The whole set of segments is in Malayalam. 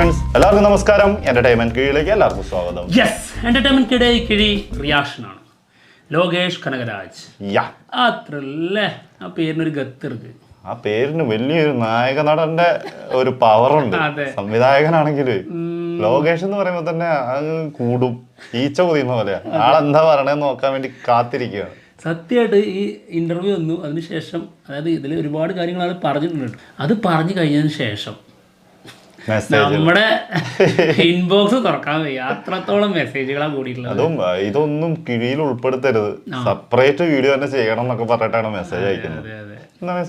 ഫ്രണ്ട്സ് എല്ലാവർക്കും നമസ്കാരം. എന്റർടൈൻമെന്റ് കീഴിലേക്ക് എല്ലാവർക്കും സ്വാഗതം. യെസ് എന്റർടൈൻമെന്റ് കിടയിൽ കിഴി റിയാക്ഷൻ ആണ് ലോകേഷ് കനകരാജ്. യാ. അത്രല്ലേ ആ പേരിനൊരു ഗത്തിർക്ക് ആ പേരിന് വലിയൊരു നായക നടന്റെ ഒരു പവറുണ്ട്. സംവിധായകനാണെങ്കിൽ ലോകേഷ് എന്ന് പറയുമ്പോൾ തന്നെ അത് കൂടും. ഈച്ച കുതിയുന്ന പോലെ ആളെന്താ പറയണേന്ന് നോക്കാൻ വേണ്ടി കാത്തിരിക്കുകയാണ്. സത്യമായിട്ട് ഈ ഇന്റർവ്യൂ വന്നു. അതിനുശേഷം അതായത് ഇതിൽ ഒരുപാട് കാര്യങ്ങൾ അത് പറഞ്ഞിട്ടുണ്ട് അത് പറഞ്ഞു കഴിഞ്ഞതിന് ശേഷം നമ്മുടെ ഇൻബോക്സ് തുറക്കാൻ വയ്യ. അത്രത്തോളം മെസ്സേജുകളാണ് കൂടിയിട്ടുള്ളത്. അതും ഇതൊന്നും കിഴിയിൽ ഉൾപ്പെടുത്തരുത്. സെപ്പറേറ്റ് വീഡിയോ തന്നെ ചെയ്യണം എന്നൊക്കെ പറഞ്ഞിട്ടാണ് മെസ്സേജ് അയക്കുന്നത്.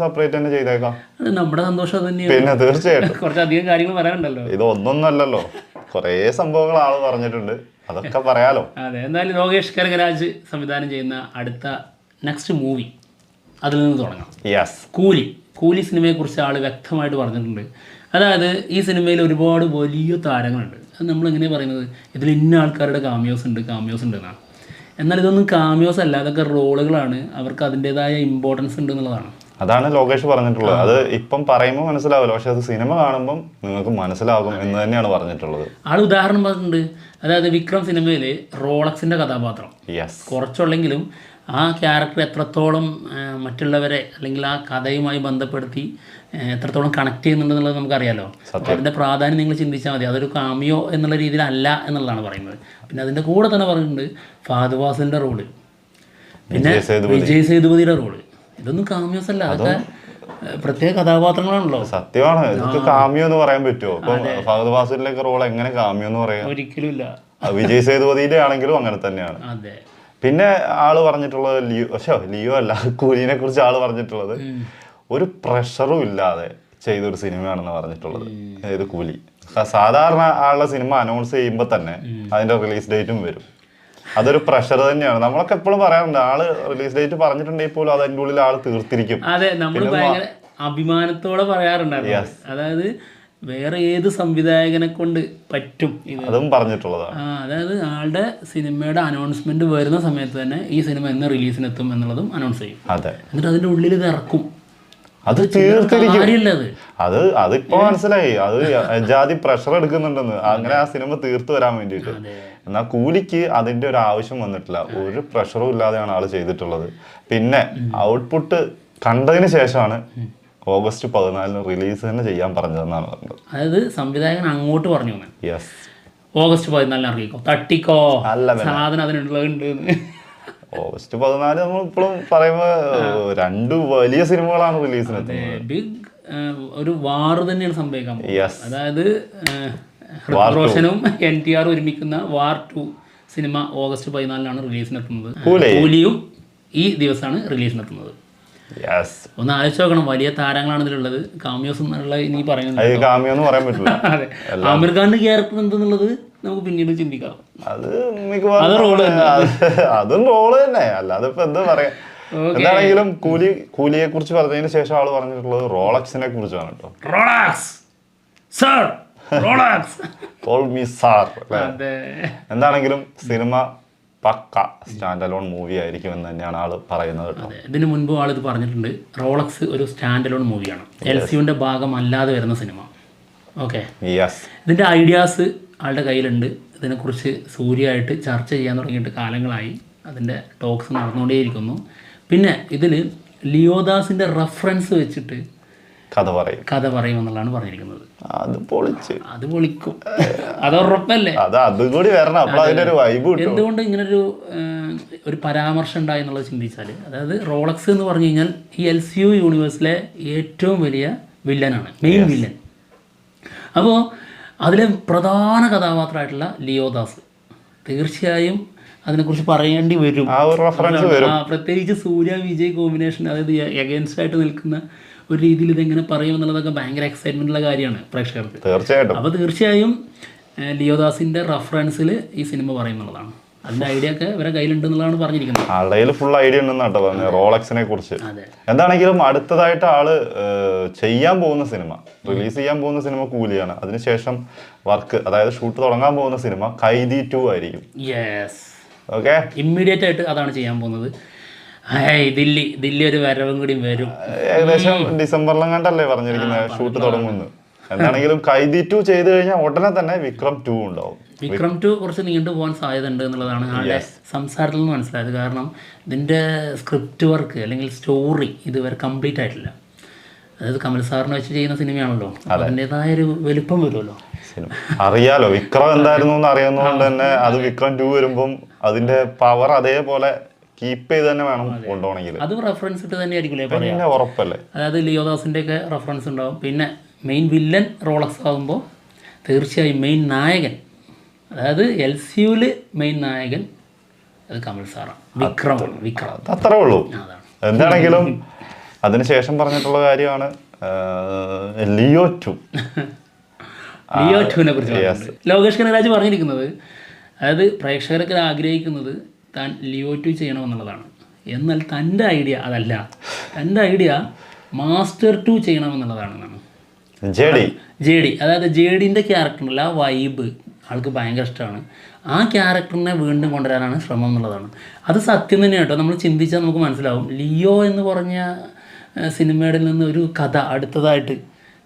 സെപ്പറേറ്റ് തന്നെ ചെയ്തേക്കാം. നമ്മുടെ സന്തോഷം തന്നെയാണ്. പിന്നെ തീർച്ചയായിട്ടും. കുറച്ചധികം കാര്യങ്ങൾ പറയാനുണ്ടല്ലോ. ഇത് ഒന്നൊന്നല്ലല്ലോ. കുറേ സംഭവങ്ങൾ ആൾ പറഞ്ഞിട്ടുണ്ട്. അതൊക്കെ പറയാലോ. അതെ എന്തായാലും ലോകേഷ് കനകരാജ് സംവിധാനം ചെയ്യുന്ന അടുത്ത നെക്സ്റ്റ് മൂവി അതിൽ നിന്ന് തുടങ്ങാം. യെസ് കൂലി. കൂലി സിനിമയെക്കുറിച്ച് ആൾ വ്യക്തമായിട്ട് പറഞ്ഞിട്ടുണ്ട്. അതായത് ഈ സിനിമയിൽ ഒരുപാട് വലിയ താരങ്ങളുണ്ട്. അത് നമ്മൾ എങ്ങനെയാണ് പറയുന്നത്? ഇതിൽ ഇന്ന ആൾക്കാരുടെ കാമിയോസ് ഉണ്ട് കാമിയോസ് ഉണ്ട് എന്നാണ്. എന്നാൽ ഇതൊന്നും കാമിയോസ് അല്ല അതൊക്കെ റോളുകളാണ്. അവർക്ക് അതിന്റെതായ ഇമ്പോർട്ടൻസ് ഉണ്ട് എന്നുള്ളതാണ്. അതാണ് ലോകേഷ് പറഞ്ഞിട്ടുള്ളത്. അത് ഇപ്പം പറയുമ്പോൾ മനസ്സിലാവില്ല. പക്ഷെ അത് സിനിമ കാണുമ്പോൾ നിങ്ങൾക്ക് മനസ്സിലാകും എന്ന് തന്നെയാണ് പറഞ്ഞിട്ടുള്ളത്. ആൾ ഉദാഹരണം പറഞ്ഞിട്ടുണ്ട്. അതായത് വിക്രം സിനിമയിൽ റോളക്സിന്റെ കഥാപാത്രം. യെസ് കുറച്ചുള്ളെങ്കിലും ആ ക്യാരക്ടർ എത്രത്തോളം മറ്റുള്ളവരെ അല്ലെങ്കിൽ ആ കഥയുമായി ബന്ധപ്പെടുത്തി എത്രത്തോളം കണക്ട് ചെയ്യുന്നുണ്ടെന്നുള്ളത് നമുക്കറിയാലോ. അതിന്റെ പ്രാധാന്യം നിങ്ങൾ ചിന്തിച്ചാൽ മതി. അതൊരു കാമിയോ എന്നുള്ള രീതിയിലല്ല എന്നുള്ളതാണ് പറയുന്നത്. പിന്നെ അതിന്റെ കൂടെ തന്നെ പറയുന്നുണ്ട് ഫാദുവാസിന്റെ റോൾ. പിന്നെ വിജയ് സേതുപതി. സേതുപതിയുടെ റോൾ. ഇതൊന്നും കാമിയോസ് അല്ല. അതൊക്കെ പ്രത്യേക കഥാപാത്രങ്ങളാണല്ലോ. സത്യമാണ്. ഇതൊക്കെ കാമിയോ എന്ന് പറയാൻ പറ്റുമോ? ഇപ്പം ഫഹദ് റോൾ എങ്ങനെ കാമിയോ എന്ന് പറയാം? ഒരിക്കലും വിജയ് സേതുപതിയുടെ ആണെങ്കിലും അങ്ങനെ തന്നെയാണ്. അതെ. പിന്നെ ആൾ പറഞ്ഞിട്ടുള്ളത് ലിയോ പക്ഷേ ലിയോ അല്ല കൂലിനെ കുറിച്ച് ആൾ പറഞ്ഞിട്ടുള്ളത് ഒരു പ്രഷറും ഇല്ലാതെ ചെയ്തൊരു സിനിമയാണെന്ന് പറഞ്ഞിട്ടുള്ളത് അതായത് കൂലി. സാധാരണ ആളുടെ സിനിമ അനൗൺസ് ചെയ്യുമ്പോൾ തന്നെ അതിന്റെ റിലീസ് ഡേറ്റും വരും. അതൊരു പ്രഷർ തന്നെയാണ്. നമ്മളൊക്കെ എപ്പോഴും പറയാറുണ്ട് ആൾ റിലീസ് ഡേറ്റ് പറഞ്ഞിട്ടുണ്ടെങ്കിൽ പോലും അത് അതിന്റെ ഉള്ളിൽ ആൾ തീർത്തിരിക്കും. അതെ നമ്മൾ ഭയങ്കര അഭിമാനത്തോടെ പറയാറുണ്ട് അതായത് വേറെ ഏത് സംവിധായകനെ കൊണ്ട് പറ്റും അതും പറഞ്ഞിട്ടുള്ളതാണ്. ആ, അതായത് ആളുടെ സിനിമയുടെ അനൗൺസ്മെന്റ് വരുന്ന സമയത്ത് തന്നെ ഈ സിനിമ എന്ന് റിലീസിനെത്തും എന്നുള്ളതും അനൗൺസ് ചെയ്യും. അതെ. എന്നിട്ട് അതിന്റെ ഉള്ളിൽ ഇത് ഇറക്കും. അത് തീർത്തിരിക്കും. അത്. അത് അതിപ്പോ മനസ്സിലായി. അത് ജാതി പ്രഷർ എടുക്കുന്നുണ്ടെന്ന്. അങ്ങനെ ആ സിനിമ തീർത്തു വരാൻ വേണ്ടിയിട്ട്. എന്നാ കൂലിക്ക് അതിന്റെ ഒരു ആവശ്യം വന്നിട്ടില്ല. ഒരു പ്രഷറും ഇല്ലാതെയാണ് ആൾ ചെയ്തിട്ടുള്ളത്. പിന്നെ ഔട്ട്പുട്ട് കണ്ടതിന് ശേഷമാണ് ഓഗസ്റ്റ് പതിനാലിന് റിലീസ് തന്നെ ചെയ്യാൻ പറഞ്ഞതെന്നാണ് പറഞ്ഞത്. അതായത് സംവിധായകൻ അങ്ങോട്ട് പറഞ്ഞു യെസ് ഓഗസ്റ്റ് പതിനാലിന് ഇറങ്ങിക്കോ. തട്ടിക്കോ. അല്ല സാധനം അതിനുള്ളതുണ്ട് എന്ന്. ഓഗസ്റ്റ് പതിനാല് നമ്മൾ ഇപ്പോഴും പറയുമ്പോൾ രണ്ട് വലിയ സിനിമകളാണ് റിലീസിന് ബിഗ് ഒരു വാർ തന്നെയാണ് സംഭവിക്കാൻ അതായത് റോഷനും എൻ ടി ആർ ഒരുമിക്കുന്ന വാർ ടു സിനിമ ഓഗസ്റ്റ് പതിനാലിനാണ് റിലീസിനെത്തുന്നത് കൂലി. കൂലിയും ഈ ദിവസമാണ് റിലീസിനെത്തുന്നത് ഒന്ന് ആലോചിച്ച് നോക്കണം. വലിയ താരങ്ങളാണ് ഇതിലുള്ളത്. കാമിയോസ് എന്നുള്ള ഇനി പറയുന്നത് അത് കാമിയോ എന്ന് പറയാൻ പറ്റില്ല. അതെ. ആമിർ ഖാന്റെ ക്യാരക്ടർ എന്തെന്നുള്ളത് നമുക്ക് പിന്നീട് ചിന്തിക്കാം. അത് അത് അതും റോൾ തന്നെ. അല്ലാതെ ഇപ്പൊ എന്താ പറയാ? എന്താണെങ്കിലും കൂലി കൂലിയെ കുറിച്ച് പറഞ്ഞതിന് ശേഷം ആൾ പറഞ്ഞിട്ടുള്ളത് റോളക്സിനെ കുറിച്ചാണ് കേട്ടോ. Rolex! Sir! Rolex! Call me sir അതെ. എന്താണെങ്കിലും സിനിമ പക്ക സ്റ്റാൻഡ് അലോൺ മൂവി ആയിരിക്കും എന്ന് തന്നെയാണ് ആൾ പറയുന്നത് കേട്ടോ. ഇതിനു മുൻപ് ഇത് പറഞ്ഞിട്ടുണ്ട് റോളക്സ് ഒരു സ്റ്റാൻഡ് അലോൺ മൂവിയാണ്. എൽ സിയുടെ ഭാഗമല്ലാതെ വരുന്ന സിനിമ. ഓക്കെ. യെസ് ഇതിന്റെ ഐഡിയാസ് ആളുടെ കയ്യിലുണ്ട്. ഇതിനെക്കുറിച്ച് സൂര്യമായിട്ട് ചർച്ച ചെയ്യാൻ തുടങ്ങിയിട്ട് കാലങ്ങളായി. അതിന്റെ ടോക്സ് നടന്നുകൊണ്ടേയിരിക്കുന്നു. പിന്നെ ഇതിൽ ലിയോദാസിന്റെ റെഫറൻസ് വെച്ചിട്ട് കഥ പറയും. കഥ പറയും എന്നുള്ളതാണ് പറഞ്ഞിരിക്കുന്നത് അത് പൊളിച്ച്. അത് പൊളിക്കും. അത് ഉറപ്പല്ലേ? അത് അതും കൂടി വരണം. അപ്പൊ അതിനൊരു വൈബ് എന്തുകൊണ്ട് ഇങ്ങനൊരു ഒരു ഒരു പരാമർശം ഉണ്ടായി എന്നുള്ളത് ചിന്തിച്ചാൽ അതായത് റോളക്സ് എന്ന് പറഞ്ഞു കഴിഞ്ഞാൽ ഈ എൽ സി യു യൂണിവേഴ്സിലെ ഏറ്റവും വലിയ വില്ലനാണ്. മെയിൻ വില്ലൻ അപ്പോൾ അതിലെ പ്രധാന കഥാപാത്രമായിട്ടുള്ള ലിയോദാസ് തീർച്ചയായും അതിനെക്കുറിച്ച് പറയേണ്ടി വരും. പ്രത്യേകിച്ച് സൂര്യ വിജയ് കോമ്പിനേഷൻ അതായത് എഗൈൻസ്റ്റ് ആയിട്ട് നിൽക്കുന്ന ഒരു രീതിയിൽ ഇതെങ്ങനെ പറയും എന്നുള്ളതൊക്കെ ഭയങ്കര എക്സൈറ്റ്മെന്റ് ഉള്ള കാര്യമാണ് പ്രേക്ഷകർക്ക്. തീർച്ചയായിട്ടും. അപ്പോൾ തീർച്ചയായും ലിയോദാസിന്റെ റഫറൻസിൽ ഈ സിനിമ പറയുന്നുള്ളതാണ് അതിന്റെ ഐഡിയ ഒക്കെ ഇവരെ കയ്യിലുണ്ടെന്നുള്ളതാണ് പറഞ്ഞിരിക്കുന്നത്. ആളുടെ കയ്യിൽ ഫുൾ ഐഡിയ ഉണ്ടെന്ന് കേട്ടോ പറഞ്ഞത് റോളക്സിനെ കുറിച്ച്. എന്താണെങ്കിലും അടുത്തതായിട്ട് ആൾ ചെയ്യാൻ പോകുന്ന സിനിമ റിലീസ് ചെയ്യാൻ പോകുന്ന സിനിമ കൂലിയാണ്. അതിനുശേഷം വർക്ക് അതായത് ഷൂട്ട് തുടങ്ങാൻ പോകുന്ന സിനിമ കൈദി ടു ആയിരിക്കും. ഓക്കെ ഇമ്മീഡിയറ്റ് ആയിട്ട് അതാണ് ചെയ്യാൻ പോകുന്നത്. ദില്ലി ദില്ലി ഒരു വരവും കൂടി വരും. ഏകദേശം ഡിസംബറിലെങ്ങാണ്ടല്ലേ പറഞ്ഞിരിക്കുന്നത് ഷൂട്ട് തുടങ്ങുന്നു എന്താണെങ്കിലും കൈദി ടു ചെയ്ത് കഴിഞ്ഞാൽ ഉടനെ തന്നെ വിക്രം ടു ഉണ്ടാവും. വിക്രം ടു കുറച്ച് നീണ്ടു പോകാൻ സാധ്യത ഉണ്ട് എന്നുള്ളതാണ് ആളുടെ സംസാരത്തിൽ നിന്ന് മനസ്സിലായത്. കാരണം ഇതിന്റെ സ്ക്രിപ്റ്റ് വർക്ക് അല്ലെങ്കിൽ സ്റ്റോറി ഇതുവരെ കംപ്ലീറ്റ് ആയിട്ടില്ല. അതായത് കമൽ സാറിനെ വെച്ച് ചെയ്യുന്ന സിനിമയാണല്ലോ. അതിന്റെതായ ഒരു വലുപ്പം വരുമല്ലോ. അറിയാലോ വിക്രം എന്തായിരുന്നു എന്ന് അറിയുന്നതുകൊണ്ട് തന്നെ അത് വിക്രം ടു വരുമ്പം അതിന്റെ പവർ അതേപോലെ കീപ്പ് ചെയ്ത് തന്നെ വേണം കൊണ്ടുപോകണമെങ്കിൽ. അത് റെഫറൻസ് ഇട്ട് തന്നെ ആയിരിക്കില്ലേ ഉറപ്പല്ലേ? അതായത് ലിയോദാസിന്റെ ഒക്കെ റെഫറൻസ് ഉണ്ടാവും. പിന്നെ മെയിൻ വില്ലൻ റോളക്സ് ആകുമ്പോൾ തീർച്ചയായും മെയിൻ നായകൻ അതായത് എൽ സി യുവിൽ മെയിൻ നായകൻ അത് കമൽ സാറാണ്. വിക്രം വിക്രം. അത് അത്രേ ഉള്ളൂ. എന്താണെങ്കിലും അതിനുശേഷം പറഞ്ഞിട്ടുള്ള കാര്യമാണ് ലിയോ ടു. ലിയോ ടുവിനെ കുറിച്ച്. ലോകേഷ് കനകരാജ് പറഞ്ഞിരിക്കുന്നത് അതായത് പ്രേക്ഷകരൊക്കെ ആഗ്രഹിക്കുന്നത് താൻ ലിയോ ടു ചെയ്യണമെന്നുള്ളതാണ്. എന്നാൽ തന്റെ ഐഡിയ അതല്ല. തന്റെ ഐഡിയ മാസ്റ്റർ ടു ചെയ്യണമെന്നുള്ളതാണ് ജെ ഡി. അതായത് ജെ ഡിന്റെ ക്യാരക്ടറിൽ ആ വൈബ് ആൾക്ക് ഭയങ്കര ഇഷ്ടമാണ്. ആ ക്യാരക്ടറിനെ വീണ്ടും കൊണ്ടുവരാനാണ് ശ്രമം എന്നുള്ളതാണ്. അത് സത്യം തന്നെ കേട്ടോ. നമ്മൾ ചിന്തിച്ചാൽ നമുക്ക് മനസ്സിലാവും. ലിയോ എന്ന് പറഞ്ഞ സിനിമയുടെ നിന്ന് ഒരു കഥ അടുത്തതായിട്ട്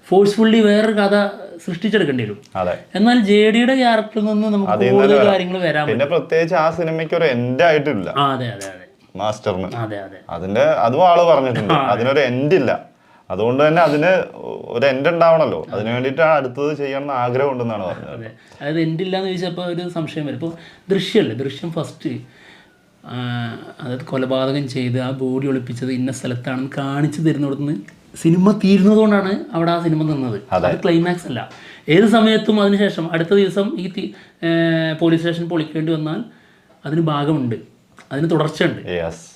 ഫോഴ്സ്ഫുള്ളി വേറൊരു കഥ സൃഷ്ടിച്ചെടുക്കേണ്ടി വരും എന്നാൽ ജെ ഡിയുടെ ക്യാരക്ടറിൽ നിന്ന് നമുക്ക് കൂടുതൽ കാര്യങ്ങൾ വരാൻ പറ്റും. പിന്നെ പ്രത്യേകിച്ച് ആ സിനിമയ്ക്ക് ഒരു എൻഡ് ആയിട്ടില്ല. അതെ അതെ അതെ. മാസ്റ്ററിന്. അതെ അതെ. അതിന്റെ അതും ആൾ പറഞ്ഞിട്ടുണ്ട്. അതിനൊരു എൻഡ് ഇല്ല. അതുകൊണ്ട് തന്നെ അതിന് ഒരു എൻഡ് ഉണ്ടാവണല്ലോ. അതിനു വേണ്ടിയിട്ടാണ് അടുത്തത് ചെയ്യണം ആഗ്രഹം ഉണ്ടെന്നാണ് പറഞ്ഞത്. അതെ. അതായത് എൻഡ് ഇല്ലാന്ന് ചോദിച്ചപ്പോൾ ഒരു സംശയം വരും. ഇപ്പോൾ ദൃശ്യമല്ലേ ദൃശ്യം ഫസ്റ്റ് അതായത് കൊലപാതകം ചെയ്ത് ആ ബോഡി ഒളിപ്പിച്ചത് ഇന്ന സ്ഥലത്താണെന്ന് കാണിച്ചു തരുന്നിടത്തുനിന്ന് സിനിമ തീരുന്നതുകൊണ്ടാണ് അവിടെ ആ സിനിമ നിന്നത്. അത്. ക്ലൈമാക്സ് അല്ല. ഏത് സമയത്തും അതിനുശേഷം അടുത്ത ദിവസം ഈ പോലീസ് സ്റ്റേഷൻ പൊളിക്കേണ്ടി വന്നാൽ അതിന് ഭാഗമുണ്ട്. അതിന് തുടർച്ചയുണ്ട്.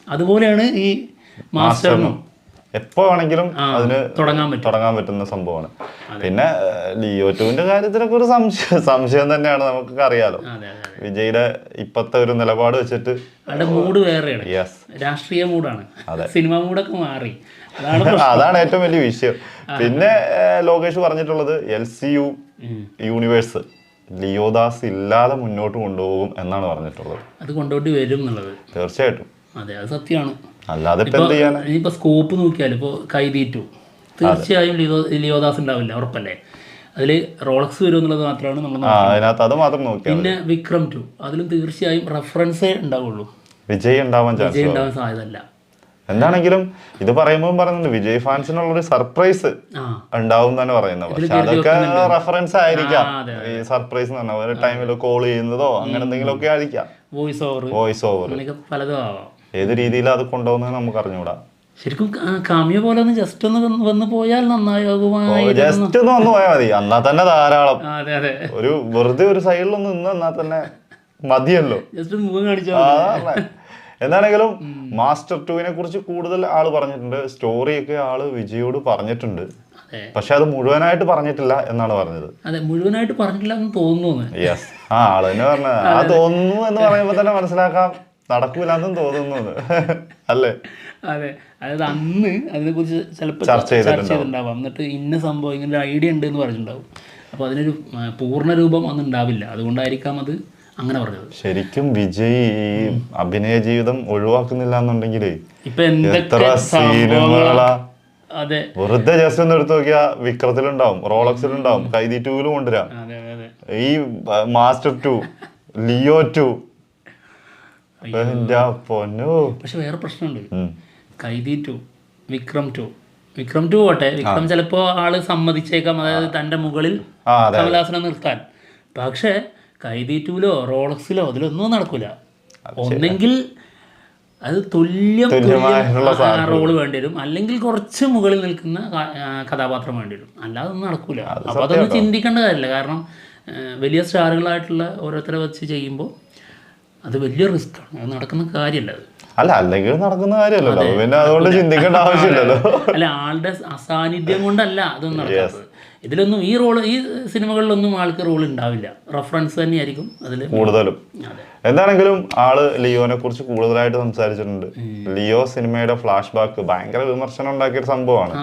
അതുപോലെയാണ് ഈ മാസ്റ്ററിനും. എപ്പോ വേണമെങ്കിലും അതിന് തുടങ്ങാൻ പറ്റും. തുടങ്ങാൻ പറ്റുന്ന സംഭവമാണ്. പിന്നെ ലിയോ ടുവിന്റെ കാര്യത്തിലൊക്കെ ഒരു സംശയം സംശയം തന്നെയാണ് നമുക്ക് അറിയാലോ വിജയുടെ ഇപ്പത്തെ ഒരു നിലപാട് വെച്ചിട്ട് മൂഡ് വേറെയാണ്. രാഷ്ട്രീയ മൂഡാണ്. സിനിമ മൂഡൊക്കെ മാറി. അതാണ് ഏറ്റവും വലിയ വിഷയം. പിന്നെ ലോകേഷ് പറഞ്ഞിട്ടുള്ളത് L C U universe Leo Das ഇല്ലാതെ മുന്നോട്ട് കൊണ്ടുപോകും എന്നാണ് പറഞ്ഞിട്ടുള്ളത്. അത് കൊണ്ടുപോയി വരും എന്നുള്ളത്. തീർച്ചയായിട്ടും. അതെ അത് സത്യമാണ്. അല്ലാതെ ഇനിയിപ്പോൾ സ്കോപ്പ് നോക്കിയാൽ ഇപ്പോൾ കൈതീറ്റു തീർച്ചയായും ലിയോ ലിയോദാസ് ഉണ്ടാവില്ല ഉറപ്പല്ലേ? അതിൽ റോളക്സ് വരും എന്നുള്ളത് മാത്രമാണ് നമ്മൾ അതിനകത്ത് അത് മാത്രം പിന്നെ വിക്രം ടു. അതിലും തീർച്ചയായും റെഫറൻസേ ഉണ്ടാവുള്ളൂ. വിജയ് ഉണ്ടാവാൻ വിജയ് ഉണ്ടാവാൻ സാധ്യതയല്ല. എന്താണെങ്കിലും ഇത് പറയുമ്പോൾ പറയുന്നുണ്ട് വിജയ് ഫാൻസിനുള്ള ഒരു സർപ്രൈസ് ഉണ്ടാവും തന്നെ പറയുന്നത്. പക്ഷെ അതൊക്കെ റെഫറൻസ് ആയിരിക്കാം. ഈ സർപ്രൈസ് എന്ന് പറഞ്ഞാൽ ഒരു ടൈമിൽ കോൾ ചെയ്യുന്നതോ അങ്ങനെ എന്തെങ്കിലും ഒക്കെ ആയിരിക്കാം. വോയിസ് ഓവർ വോയിസ് ഓവർ പലതും ആവാം. ഏത് രീതിയിലാണ് അത് കൊണ്ടുപോകുന്നത് നമുക്ക് അറിഞ്ഞുകൂടാ ശരിക്കും കാമ്യ പോലെ ഒന്ന് ജസ്റ്റ് ഒന്ന് വന്ന് പോയാൽ നന്നായി ജസ്റ്റ് ഒന്ന് വന്നു പോയാൽ മതി. എന്നാ തന്നെ ധാരാളം. ഒരു വെറുതെ ഒരു സൈഡിൽ ഒന്ന് നിന്ന് എന്നാ തന്നെ മതിയല്ലോ. ജസ്റ്റ് എന്താണെങ്കിലും മാസ്റ്റർ ടുവിനെ കുറിച്ച് കൂടുതൽ ആൾ പറഞ്ഞിട്ടുണ്ട്. സ്റ്റോറിയൊക്കെ ആൾ വിജയോട് പറഞ്ഞിട്ടുണ്ട്. പക്ഷെ അത് മുഴുവനായിട്ട് പറഞ്ഞിട്ടില്ല എന്നാണ് പറഞ്ഞത്. അതെ മുഴുവനായിട്ട് പറഞ്ഞിട്ടില്ല എന്ന് തോന്നുന്നു. യെസ് ആ ആൾ തന്നെ പറഞ്ഞ ആ തോന്നുന്നു എന്ന് പറയുമ്പോ തന്നെ മനസ്സിലാക്കാം. നടക്കൂലെന്നും തോന്നുന്നു. അല്ലേ? അതെ. അതായത് അന്ന് അതിനെക്കുറിച്ച് ചിലപ്പോൾ ചർച്ച ചെയ്തിട്ടുണ്ടാവും. എന്നിട്ട് ഇന്ന സംഭവം ഇങ്ങനെ ഒരു ഐഡിയ ഉണ്ട് എന്ന് പറഞ്ഞിട്ടുണ്ടാവും. അപ്പോൾ അതിനൊരു പൂർണ രൂപം അന്ന് ഉണ്ടാവില്ല. അതുകൊണ്ടായിരിക്കാം അത് അങ്ങനെ പറഞ്ഞത്. ശരിക്കും വിജയ് ഈ അഭിനയ ജീവിതം ഒഴിവാക്കുന്നില്ല എന്നുണ്ടെങ്കിൽ ഇപ്പൊ എന്തൊക്കെ സിനിമകളാ അതെ. വെറുതെ ജസ്റ്റ് ഒന്ന് എടുത്തു നോക്കിയാ വിക്രത്തിലുണ്ടാവും റോളക്സിലുണ്ടാവും കൈതി ടൂവിലും കൊണ്ടുവരാം ഈ മാസ്റ്റർ ടു ലിയോ ടു പൊന്നു പക്ഷെ വേറെ പ്രശ്നമുണ്ട്. Kaithi two Vikram two. Vikram two പോട്ടെ. വിക്രം ചിലപ്പോ ആൾ സമ്മതിച്ചേക്കാം. അതായത് തന്റെ മുകളിൽ കമലാസനം നിർത്താൻ. പക്ഷേ കൈതി ടൂലോ റോളക്സിലോ അതിലൊന്നും നടക്കൂല. ഒന്നെങ്കിൽ അത് തുല്യം റോൾ റോൾ വേണ്ടി വരും. അല്ലെങ്കിൽ കുറച്ച് മുകളിൽ നിൽക്കുന്ന കഥാപാത്രം വേണ്ടി വരും. അല്ലാതെ ഒന്നും നടക്കൂല. അപ്പൊ അതൊന്നും ചിന്തിക്കേണ്ട കാര്യമില്ല കാരണം വലിയ സ്റ്റാറുകളായിട്ടുള്ള ഓരോരുത്തരെ വെച്ച് ചെയ്യുമ്പോൾ അത് വലിയ റിസ്ക് ആണ്. അത് നടക്കുന്ന കാര്യമല്ല അത്. അല്ല അല്ലെങ്കിൽ നടക്കുന്ന കാര്യമല്ലല്ലോ. പിന്നെ അതുകൊണ്ട് ചിന്തിക്കേണ്ട ആവശ്യമില്ലല്ലോ. അല്ല ആളുടെ അസാന്നിധ്യം കൊണ്ടല്ല അതൊന്നും നടക്കുന്നത് ഇതിലൊന്നും ഈ റോൾ ഈ സിനിമകളിലൊന്നും ആൾക്ക് റോൾ ഉണ്ടാവില്ല. റെഫറൻസ് തന്നെയായിരിക്കും അതിൽ കൂടുതലും. എന്താണെങ്കിലും ആൾ ലിയോനെ കുറിച്ച് കൂടുതലായിട്ട് സംസാരിച്ചിട്ടുണ്ട്. ലിയോ സിനിമയുടെ ഫ്ലാഷ് ബാക്ക് ഭയങ്കര വിമർശനം ഉണ്ടാക്കിയ ഒരു സംഭവമാണ്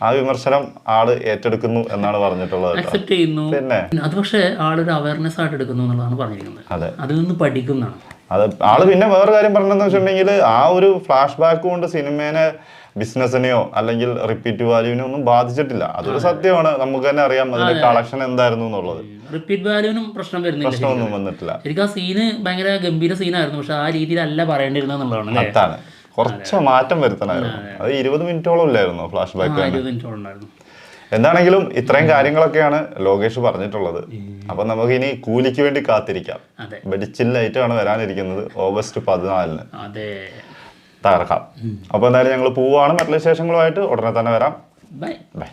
ആ, വിമർശനം ആൾ ഏറ്റെടുക്കുന്നു എന്നാണ് പറഞ്ഞിട്ടുള്ളത് അക്സെപ്റ്റ് ചെയ്യുന്നു. പിന്നെ? അത് പക്ഷേ ആളൊരു അവയർനെസ് ആയിട്ട് എടുക്കുന്നു എന്നുള്ളതാണ് പറഞ്ഞിരിക്കുന്നത്. അതെ. അതിൽ നിന്ന് പഠിക്കുന്നതാണ്. അത് ആൾ പിന്നെ വേറെ കാര്യം പറഞ്ഞതെന്ന് വെച്ചിട്ടുണ്ടെങ്കിൽ ആ ഒരു ഫ്ലാഷ് ബാക്ക് കൊണ്ട് സിനിമേനെ ബിസിനസ്സിനെയോ അല്ലെങ്കിൽ റിപ്പീറ്റ് വാല്യൂവിനോ ഒന്നും ബാധിച്ചിട്ടില്ല. അതൊരു സത്യമാണ്. നമുക്ക് തന്നെ അറിയാം അതിന്റെ കളക്ഷൻ എന്തായിരുന്നു എന്നുള്ളത്. റിപ്പീറ്റ് വാല്യൂവിനും പ്രശ്നം വരുന്നില്ല പ്രശ്നമൊന്നും വന്നിട്ടില്ല. ശരിക്കും ആ സീന് ഭയങ്കര ഗംഭീര സീനായിരുന്നു പക്ഷെ ആ രീതിയിലല്ല പറയേണ്ടിരുന്നതാണ് കുറച്ച് മാറ്റം വരുത്തണമായിരുന്നു. അത് ഇരുപത് മിനിറ്റോളം ഇല്ലായിരുന്നു ഫ്ലാഷ് ബാക്ക് എന്താണെങ്കിലും ഇത്രയും കാര്യങ്ങളൊക്കെയാണ് ലോകേഷ് പറഞ്ഞിട്ടുള്ളത്. അപ്പൊ നമുക്ക് ഇനി കൂലിക്ക് വേണ്ടി കാത്തിരിക്കാം. ബെഡിച്ചില്ലായിട്ടാണ് വരാനിരിക്കുന്നത് ഓഗസ്റ്റ് പതിനാലിന്. തകർക്കാം. അപ്പൊ എന്തായാലും ഞങ്ങൾ പോവാണ്. മറ്റുള്ള വിശേഷങ്ങളുമായിട്ട് ഉടനെ തന്നെ വരാം. ബൈ. ബൈ.